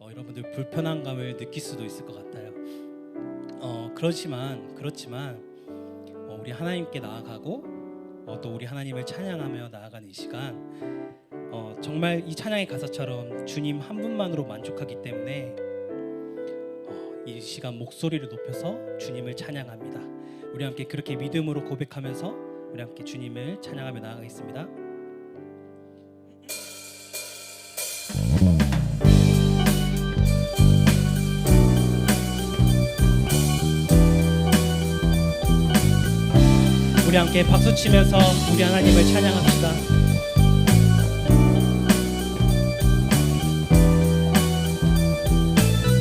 어, 여러분들 불편한 감을 느낄 수도 있을 것 같아요. 어, 그렇지만 그렇지만 어, 우리 하나님께 나아가고 어, 또 우리 하나님을 찬양하며 나아가는 이 시간 어, 정말 이 찬양의 가사처럼 주님 한 분만으로 만족하기 때문에 어, 이 시간 목소리를 높여서 주님을 찬양합니다. 우리 함께 그렇게 믿음으로 고백하면서 우리 함께 주님을 찬양하며 나아가겠습니다. 우리 함께 박수 치면서 우리 하나님을 찬양합시다.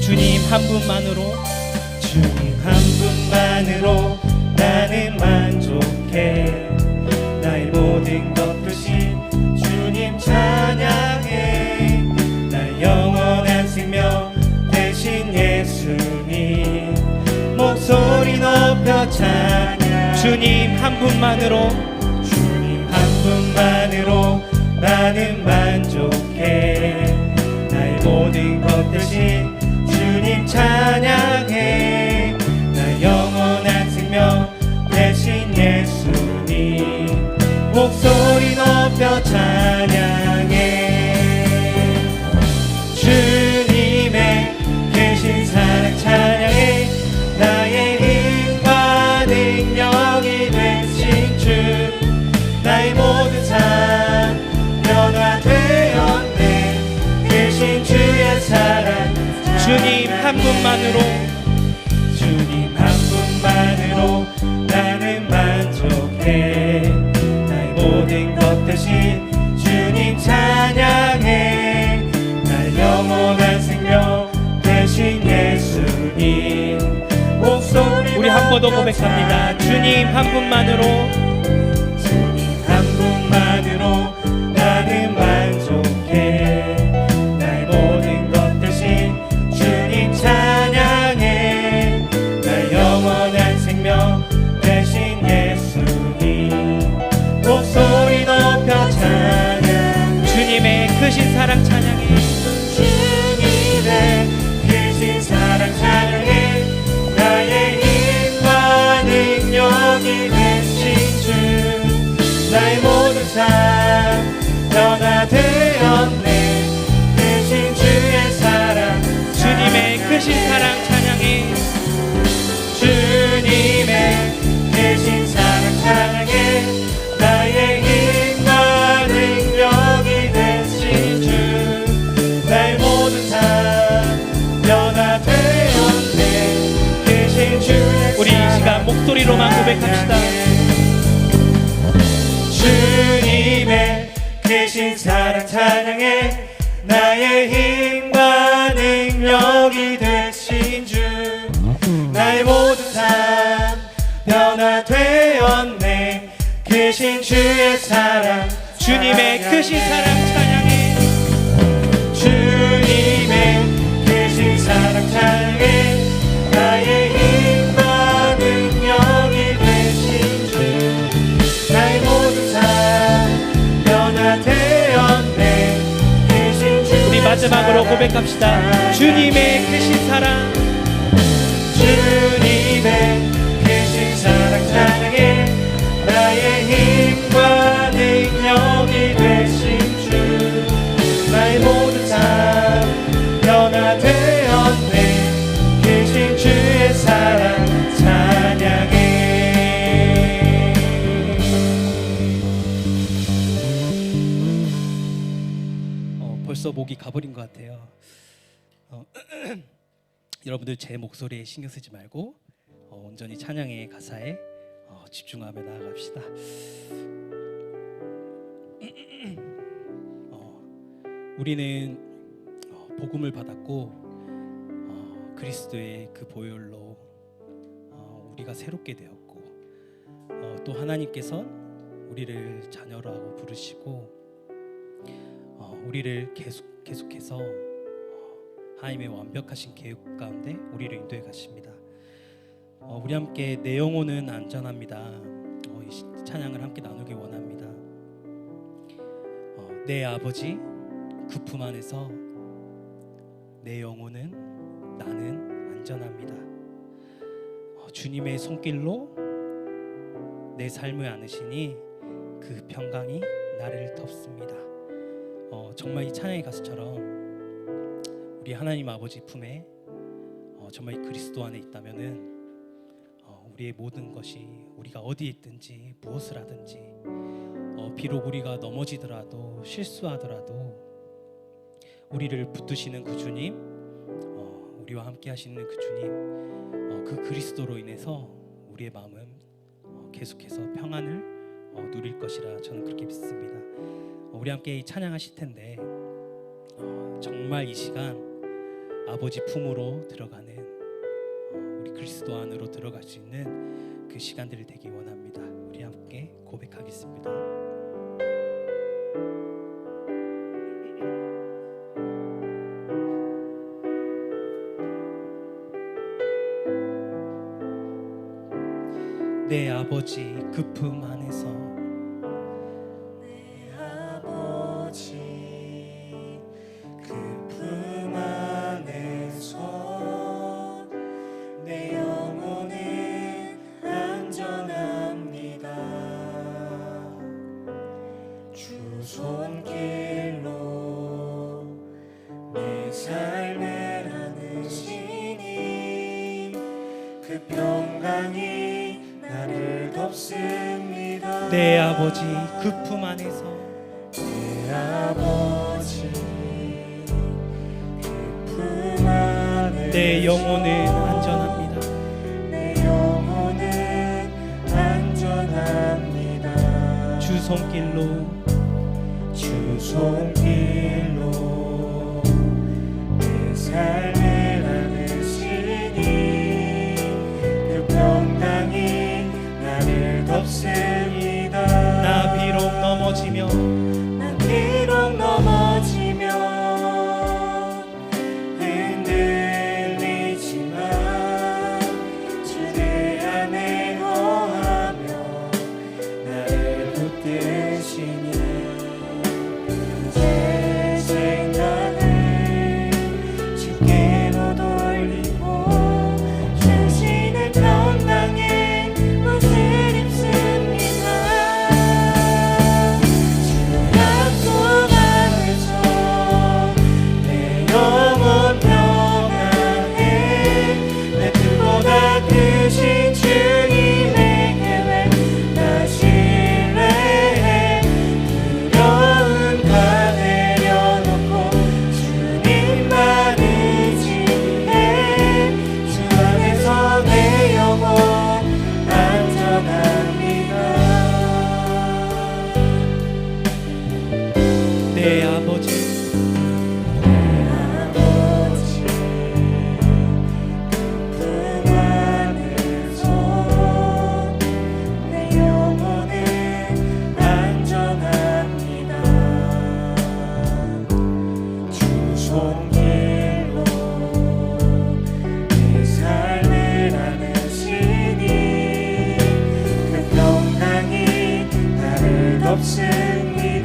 주님 한 분만으로. 주님 한 분만으로 나는 만족해. 나의 모든 것 끝이 주님 찬양해. 나 영원한 생명 대신 예수님. 목소리 높여 찬양 주님 한 분만으로. 주님 한 분만으로. 나는 만 분만으로 주님 한 분만으로 나는 만족해. 나의 모든 것 대신 주님 찬양해. 날 영원한 생명 대신 예수님. 우리 한 번 더 고백합니다. 주님 한 분만으로 사랑 주님의 크신 사랑 찬양해. 주님의 크신 사랑 찬양해. 나의 힘과 능력이 되신 주. 나의 모든 삶 변화되었네. 크신 주 우리 마지막으로 고백합시다. 주님의 크신 사랑. 주님의 목이 가버린 것 같아요. 어, 여러분들 제 목소리에 신경 쓰지 말고 어, 온전히 찬양의 가사에 어, 집중하며 나아갑시다. 어, 우리는 어, 복음을 받았고 어, 그리스도의 그 보혈로 어, 우리가 새롭게 되었고 어, 또 하나님께선 우리를 자녀로 하고 부르시고 어, 우리를 계속 계속해서 어, 하나님의 완벽하신 계획 가운데 우리를 인도해 가십니다. 어, 우리 함께 내 영혼은 안전합니다. 어, 이 시- 찬양을 함께 나누기 원합니다. 어, 내 아버지 그 품 안에서 내 영혼은 나는 안전합니다. 어, 주님의 손길로 내 삶을 안으시니 그 평강이 나를 덮습니다. 어, 정말 이 찬양의 가수처럼 우리 하나님 아버지 품에 어, 정말 이 그리스도 안에 있다면은 어, 우리의 모든 것이 우리가 어디에 있든지 무엇을 하든지 어, 비록 우리가 넘어지더라도 실수하더라도 우리를 붙드시는 그 주님, 어, 우리와 함께 하시는 그 주님, 어, 그 그리스도로 인해서 우리의 마음은 어, 계속해서 평안을 어, 누릴 것이라 저는 그렇게 믿습니다. 어, 우리 함께 찬양하실 텐데 어, 정말 이 시간 아버지 품으로 들어가는 어, 우리 그리스도 안으로 들어갈 수 있는 그 시간들이 되기 원합니다. 우리 함께 고백하겠습니다. 내 아버지 그 품 안에서 내 아버지 그 품 안에서. 내 아버지 그품 안에 내 영혼은 안전합니다. 내 영혼은 안전합니다. 주 손길로 주 손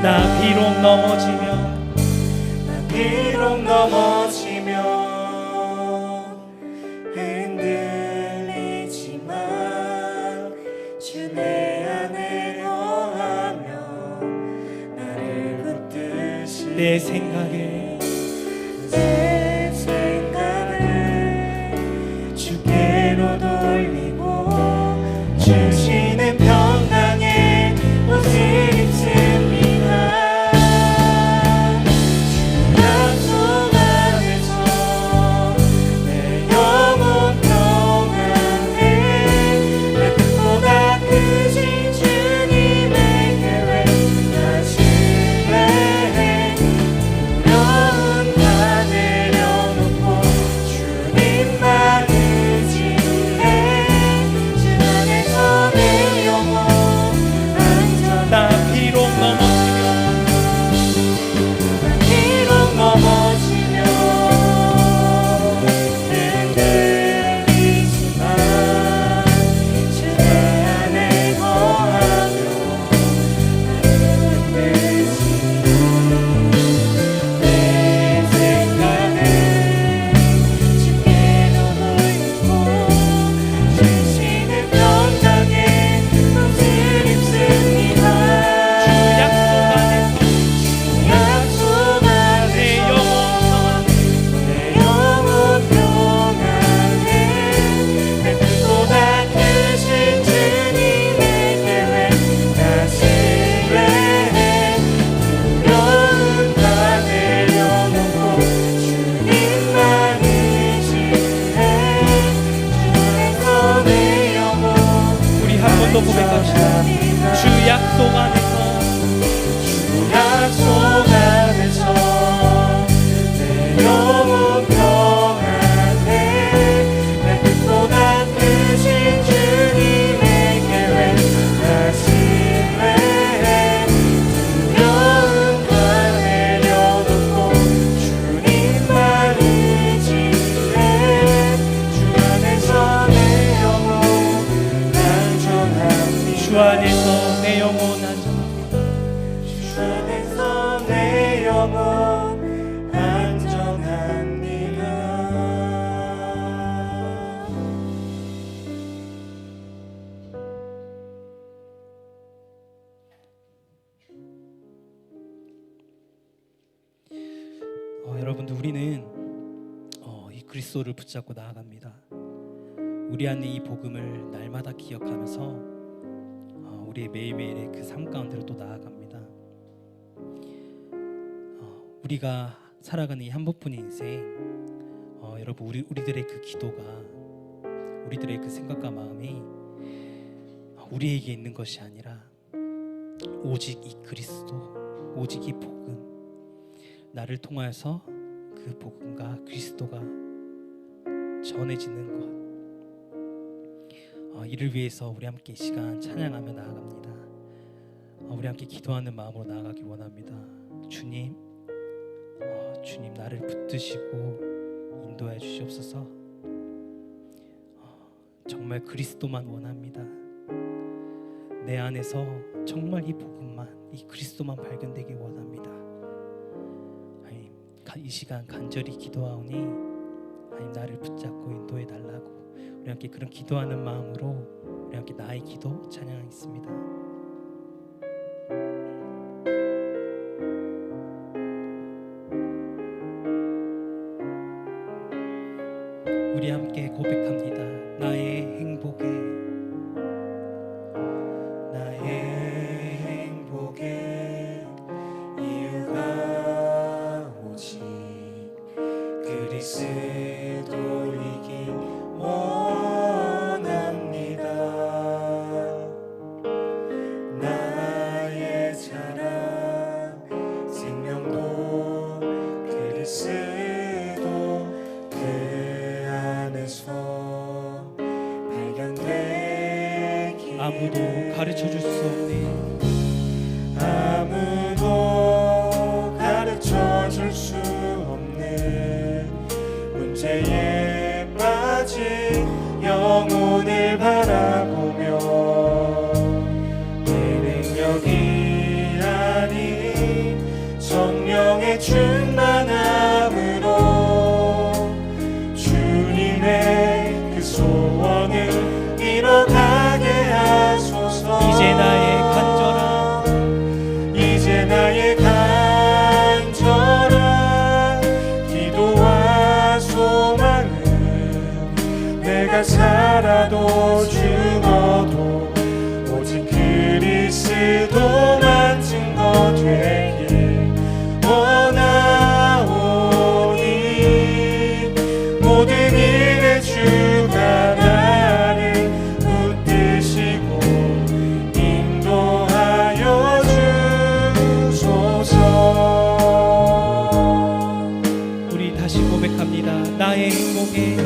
나 비록 넘어지며 난 비록 주내 생각 그리스도를 붙잡고 나아갑니다. 우리 안에 이 복음을 날마다 기억하면서 어, 우리의 매일매일의 그 삶 가운데로 또 나아갑니다. 어, 우리가 살아가는 이 한 번뿐인 인생, 어, 여러분 우리 우리들의 그 기도가 우리들의 그 생각과 마음이 어, 우리에게 있는 것이 아니라 오직 이 그리스도, 오직 이 복음, 나를 통하여서 그 복음과 그리스도가 전해지는 것. 어, 이를 위해서 우리 함께 이 시간 찬양하며 나아갑니다. 어, 우리 함께 기도하는 마음으로 나아가기 원합니다. 주님, 어, 주님 나를 붙드시고 인도해 주시옵소서. 어, 정말 그리스도만 원합니다. 내 안에서 정말 이 복음만, 이 그리스도만 발견되기 원합니다. 이 시간 간절히 기도하오니 하나님 나를 붙잡고 인도해 달라고 우리 함께 그런 기도하는 마음으로 우리 함께 나의 기도 찬양하겠습니다. 가르쳐 줄수 없네. 아무도 가르쳐 줄 수 없는 문제에 빠진 영혼을 바 살아도 죽어도 오직 그리스도만 증거 되길 원하오니 모든 일에 주가 나를 붙드시고 인도하여 주소서 우리 다시 고백합니다. 나의 행복에